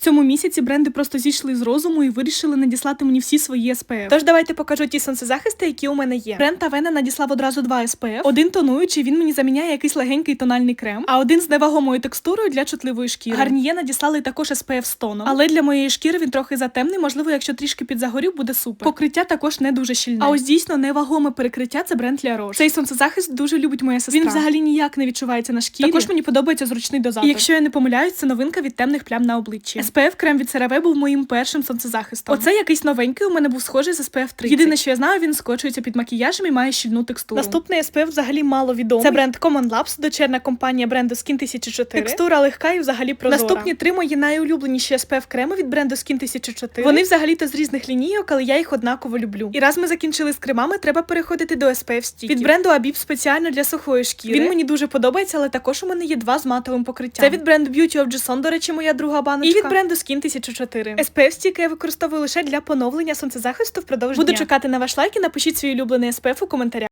цьому місяці бренди просто зійшли з розуму і вирішили надіслати мені всі свої SPF. Тож давайте покажу ті сонцезахисти, які у мене є. Бренд Avena надіслав одразу два SPF. Один тонуючий, він мені заміняє якийсь легенький тональний крем, а один з невагомою текстурою для чутливої шкіри. Гарніє надіслали також SPF з тоном. Але для моєї шкіри він трохи затемний, можливо, якщо трішки підзагорів, буде супер. Покриття також не дуже щільне. А ось дійсно невагоме перекриття це бренд Roche. Цей сонцезахист дуже любить моя сестра. Він взагалі ніяк не відчувається на шкірі. Також мені подобається зручний дозатор. І якщо я не помиляюсь, це новинка від темних плям на обличчі. SPF крем від CeraVe був моїм першим сонцезахистом. Оце якийсь новенький. У мене був схожий з SPF 30. Єдине, що я знаю, він скочується під макіяжем і має щільну текстуру. Наступний SPF взагалі мало відомий. Це бренд Common Labs, дочерна компанія бренду Skin 1004. Текстура легка і взагалі прозора. Наступні три мої найулюбленіші SPF креми від бренду Skin 1004. Вони взагалі-то з різних лінійок, але я їх однаково люблю. І раз ми закінчили з кремами, треба переходити до SPF стіків. Від бренду Abib спеціально для сухої шкіри. Він мені дуже подобається, але також у мене є два з матовим покриттям. Це від бренду Beauty of Jason, до речі, моя друга баночка. І від бренду Skin 1004. SPF стіки я використовую лише для поновлення сонцезахисту впродовж Буду дня. чекати на ваш лайк і напишіть свій улюблений SPF у коментарях.